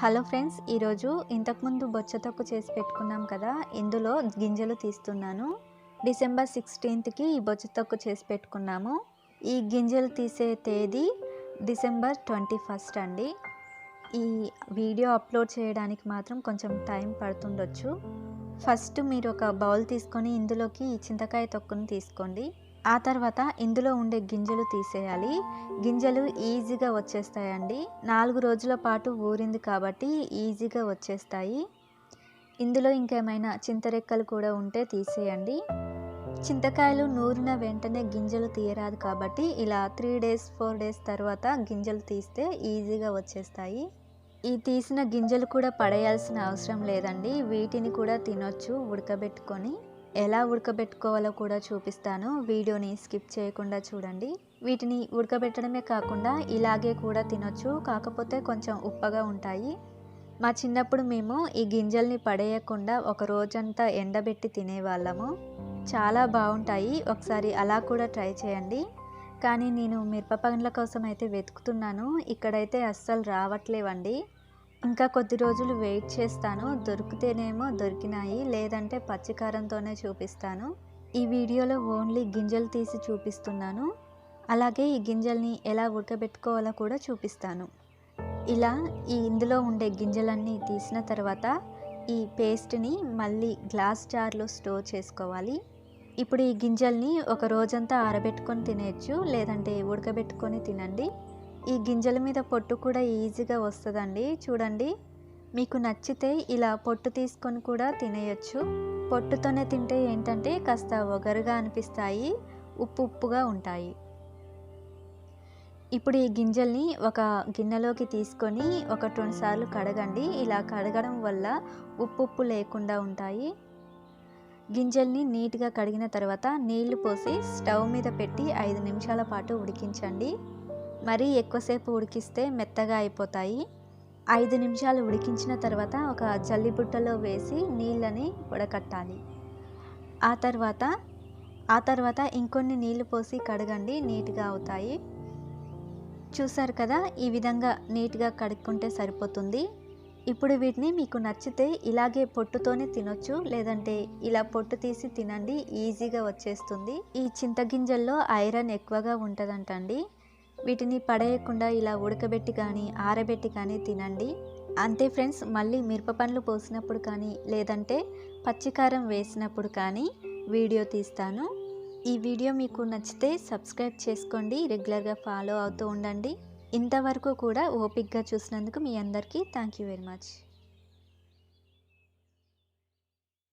Hello friends ఈరోజు ఇంతకుముందు బొచ్చ తొక్కు చేసి పెట్టుకున్నాం కదా ఇందులో గింజలు తీస్తున్నాను. డిసెంబర్ సిక్స్టీన్త్కి ఈ బొచ్చ తొక్కు చేసి పెట్టుకున్నాము. ఈ గింజలు తీసే తేదీ డిసెంబర్ ట్వంటీ ఫస్ట్ అండి. ఈ వీడియో అప్లోడ్ చేయడానికి మాత్రం కొంచెం టైం పడుతుండొచ్చు. ఫస్ట్ మీరు ఒక బౌల్ తీసుకొని ఇందులోకి ఈ చింతకాయ తొక్కును తీసుకోండి. ఆ తర్వాత ఇందులో ఉండే గింజలు తీసేయాలి. గింజలు ఈజీగా వచ్చేస్తాయండి. నాలుగు రోజుల పాటు ఊరింది కాబట్టి ఈజీగా వచ్చేస్తాయి. ఇందులో ఇంకేమైనా చింతరెక్కలు కూడా ఉంటే తీసేయండి. చింతకాయలు నూరిన వెంటనే గింజలు తీయరాదు కాబట్టి ఇలా త్రీ డేస్ ఫోర్ డేస్ తర్వాత గింజలు తీస్తే ఈజీగా వచ్చేస్తాయి. ఈ తీసిన గింజలు కూడా పడేయాల్సిన అవసరం లేదండి. వీటిని కూడా తినొచ్చు ఉడకబెట్టుకొని. ఎలా ఉడకబెట్టుకోవాలో కూడా చూపిస్తాను. వీడియోని స్కిప్ చేయకుండా చూడండి. వీటిని ఉడకబెట్టడమే కాకుండా ఇలాగే కూడా తినొచ్చు. కాకపోతే కొంచెం ఉప్పగా ఉంటాయి. మా చిన్నప్పుడు మేము ఈ గింజల్ని పడేయకుండా ఒక రోజంతా ఎండబెట్టి తినేవాళ్ళము. చాలా బాగుంటాయి. ఒకసారి అలా కూడా ట్రై చేయండి. కానీ నేను మిరప పండ్ల కోసం అయితే వెతుకుతున్నాను. ఇక్కడైతే అస్సలు రావట్లేవండి. ఇంకా కొద్ది రోజులు వెయిట్ చేస్తాను. దొరికితేనేమో దొరికినాయి. లేదంటే పచ్చికారంతోనే చూపిస్తాను. ఈ వీడియోలో ఓన్లీ గింజలు తీసి చూపిస్తున్నాను. అలాగే ఈ గింజల్ని ఎలా ఉడకబెట్టుకోవాలో కూడా చూపిస్తాను. ఇలా ఈ ఇందులో ఉండే గింజలన్నీ తీసిన తర్వాత ఈ పేస్ట్ని మళ్ళీ గ్లాస్ జార్లో స్టోర్ చేసుకోవాలి. ఇప్పుడు ఈ గింజల్ని ఒక రోజంతా ఆరబెట్టుకొని తినేయచ్చు. లేదంటే ఉడకబెట్టుకొని తినండి. ఈ గింజల మీద పొట్టు కూడా ఈజీగా వస్తుందండి. చూడండి. మీకు నచ్చితే ఇలా పొట్టు తీసుకొని కూడా తినేయచ్చు. పొట్టుతోనే తింటే ఏంటంటే కాస్త ఒగరుగా అనిపిస్తాయి ఉప్పు ఉప్పుగా ఉంటాయి. ఇప్పుడు ఈ గింజల్ని ఒక గిన్నెలోకి తీసుకొని ఒక రెండు సార్లు కడగండి. ఇలా కడగడం వల్ల ఉప్పు ఉప్పు లేకుండా ఉంటాయి. గింజల్ని నీట్గా కడిగిన తర్వాత నీళ్ళు పోసి స్టవ్ మీద పెట్టి ఐదు నిమిషాల పాటు ఉడికించండి. మరీ ఎక్కువసేపు ఉడికిస్తే మెత్తగా అయిపోతాయి. ఐదు నిమిషాలు ఉడికించిన తర్వాత ఒక జల్లిబుట్టలో వేసి నీళ్ళని ఉడకట్టాలి ఆ తర్వాత ఆ తర్వాత ఇంకొన్ని నీళ్ళు పోసి కడగండి నీట్గా అవుతాయి. చూసారు కదా ఈ విధంగా నీట్గా కడుక్కుంటే సరిపోతుంది. ఇప్పుడు వీటిని మీకు నచ్చితే ఇలాగే పొట్టుతోనే తినొచ్చు లేదంటే ఇలా పొట్టు తీసి తినండి ఈజీగా వచ్చేస్తుంది. ఈ చింతగింజల్లో ఐరన్ ఎక్కువగా ఉంటుందంటండి. వీటిని పడేయకుండా ఇలా ఉడకబెట్టి కానీ ఆరబెట్టి కానీ తినండి. అంతే ఫ్రెండ్స్ మళ్ళీ మిరప పండ్లు పోసినప్పుడు కానీ లేదంటే పచ్చికారం వేసినప్పుడు కానీ వీడియో తీస్తాను. ఈ వీడియో మీకు నచ్చితే సబ్స్క్రైబ్ చేసుకోండి రెగ్యులర్గా ఫాలో అవుతూ ఉండండి. ఇంతవరకు కూడా ఓపిక్గా చూసినందుకు మీ అందరికీ థ్యాంక్ యూ వెరీ మచ్.